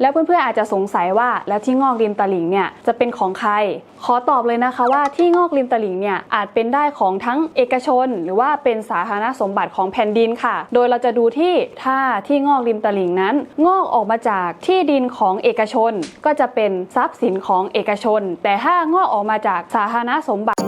แล้วเพื่อนๆอาจจะสงสัยว่าแล้วที่งอกริมตลิ่งเนี่ยจะเป็นของใคร ขอตอบเลยนะคะว่าที่งอกริมตลิ่งเนี่ยอาจเป็นได้ของทั้งเอกชน หรือว่าเป็นสาธารณสมบัติของแผ่นดินค่ะ โดยเราจะดูที่ถ้าที่งอกริมตลิ่งนั้น งอกออกมาจากที่ดินของเอกชน ก็จะเป็นทรัพย์สินของเอกชน แต่ถ้างอกออกมาจากสาธารณสมบัติ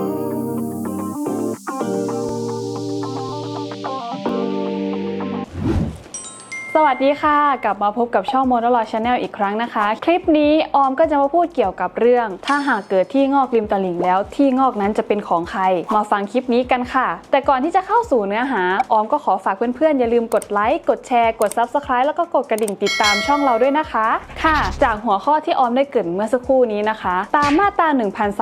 วัสดีค่ะ กลับมาพบกับช่อง m o n o l o g Channel อีกครั้งนะคะ คลิปนี้ออมก็จะมาพูดเกี่ยวกับเรื่อง ถ้าหากเกิดที่งอกริมตลิ่งแล้ว ที่งอกนั้นจะเป็นของใคร มาฟังคลิปนี้กันค่ะ แต่ก่อนที่จะเข้าสู่เนื้อหา ออมก็ขอฝากเพื่อนๆ อย่าลืมกดไลค์ กดแชร์ กด Subscribe แล้วก็กดกระดิ่งติดตามช่องเราด้วยนะคะ ค่ะ จากหัวข้อที่ออมได้เกริดเมื่อสักครู่นี้นะคะ ตามมาตรา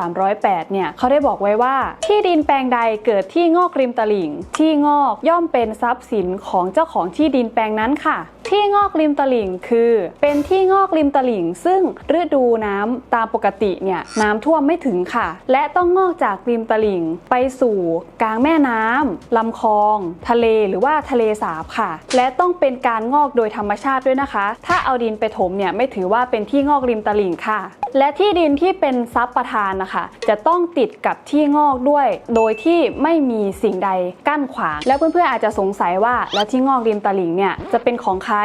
1308 เนี่ยเขาได้บอกไว้ว่า ที่ดินแปลงใดเกิดที่งอกริมตลิ่ง ที่งอกย่อมเป็นทรัพย์สินของเจ้าของที่ดินแปลงนั้นค่ะ ที่งอกริมตลิ่งคือ เป็นที่งอกริมตลิ่ง ซึ่งฤดูน้ำตามปกติเนี่ยน้ำท่วมไม่ถึงค่ะ และต้องงอกจากริมตลิ่งไปสู่กลางแม่น้ำลำคลอง ทะเลหรือว่าทะเลสาบค่ะ และต้องเป็นการงอกโดยธรรมชาติด้วยนะคะ ถ้าเอาดินไปถมเนี่ยไม่ถือว่าเป็นที่งอกริมตลิ่งค่ะ และที่ดินที่เป็นทรัพย์ประทานนะคะ จะต้องติดกับที่งอกด้วย โดยที่ไม่มีสิ่งใดกั้นขวาง แล้วเพื่อนๆอาจจะสงสัยว่าแล้วที่งอกริมตลิ่งเนี่ยจะเป็นของใคร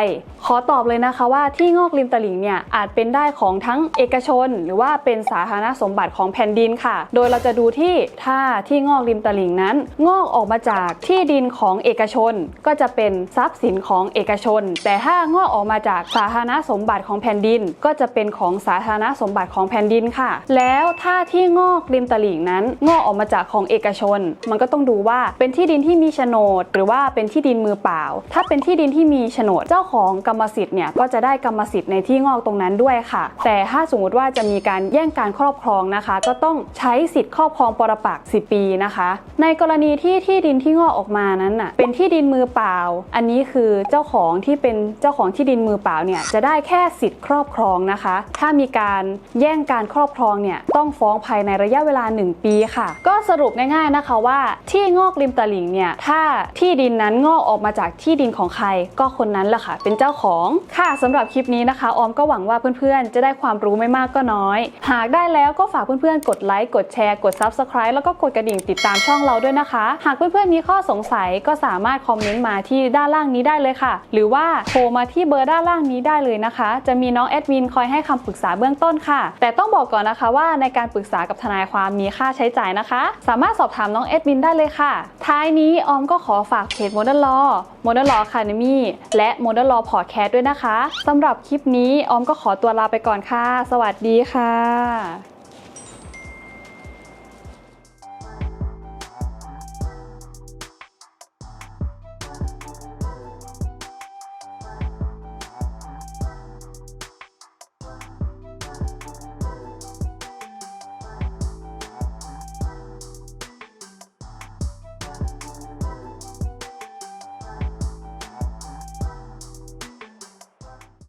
ขอตอบเลยนะคะว่าที่งอกริมตลิ่งเนี่ยอาจเป็นได้ของทั้งเอกชน หรือว่าเป็นสาธารณสมบัติของแผ่นดินค่ะ โดยเราจะดูที่ถ้าที่งอกริมตลิ่งนั้น งอกออกมาจากที่ดินของเอกชน ก็จะเป็นทรัพย์สินของเอกชน แต่ถ้างอกออกมาจากสาธารณสมบัติของแผ่นดิน ก็จะเป็นของสาธารณสมบัติของแผ่นดินค่ะ แล้วถ้าที่งอกริมตลิ่งนั้น งอกออกมาจากของเอกชน มันก็ต้องดูว่าเป็นที่ดินที่มีโฉนด หรือว่าเป็นที่ดินมือเปล่า ถ้าเป็นที่ดินที่มีโฉนดเจ้าาของกรรมสิทธิ์เนี่ยก็จะได้กรรมสิทธิ์ในที่งอกตรงนั้นด้วยค่ะ แต่ถ้าสมมติว่าจะมีการแย่งการครอบครองนะคะ ก็ต้องใช้สิทธิ์ครอบครองปรปักษ์10 ปีนะคะ ในกรณีที่ที่ดินที่งอกออกมานั้นน่ะเป็นที่ดินมือเปล่า อันนี้คือเจ้าของที่เป็นเจ้าของที่ดินมือเปล่าเนี่ยจะได้แค่สิทธิ์ครอบครองนะคะ ถ้ามีการแย่งการครอบครองเนี่ยต้องฟ้องภายในระยะเวลา 1 ปีค่ะ ก็สรุปง่ายๆนะคะว่าที่งอกริมตลิ่งเนี่ยถ้าที่ดินนั้นงอกออกมาจากที่ดินของใครก็คนนั้นแหละค่ะเป็นเจ้าของค่ะสำหรับคลิปนี้นะคะ ออมก็หวังว่าเพื่อนๆ จะได้ความรู้ไม่มากก็น้อย หากได้แล้วก็ฝากเพื่อนๆ กดไลค์ กดแชร์ กด Subscribe แล้วก็กดกระดิ่งติดตามช่องเราด้วยนะคะ หากเพื่อนๆ มีข้อสงสัยก็สามารถคอมเมนต์มาที่ด้านล่างนี้ได้เลยค่ะ หรือว่าโทรมาที่เบอร์ด้านล่างนี้ได้เลยนะคะ จะมีน้องแอดมินคอยให้คำปรึกษาเบื้องต้นค่ะ แต่ต้องบอกก่อนนะคะว่าในการปรึกษากับทนายความมีค่าใช้จ่ายนะคะ สามารถสอบถามน้องแอดมินได้เลยค่ะ ท้ายนี้ออมก็ขอฝากเพจ Modern Law Modern Law Academy และ Modern Law Podcast ด้วยนะคะสำหรับคลิปนี้ออมก็ขอตัวลาไปก่อนค่ะ สวัสดีค่ะ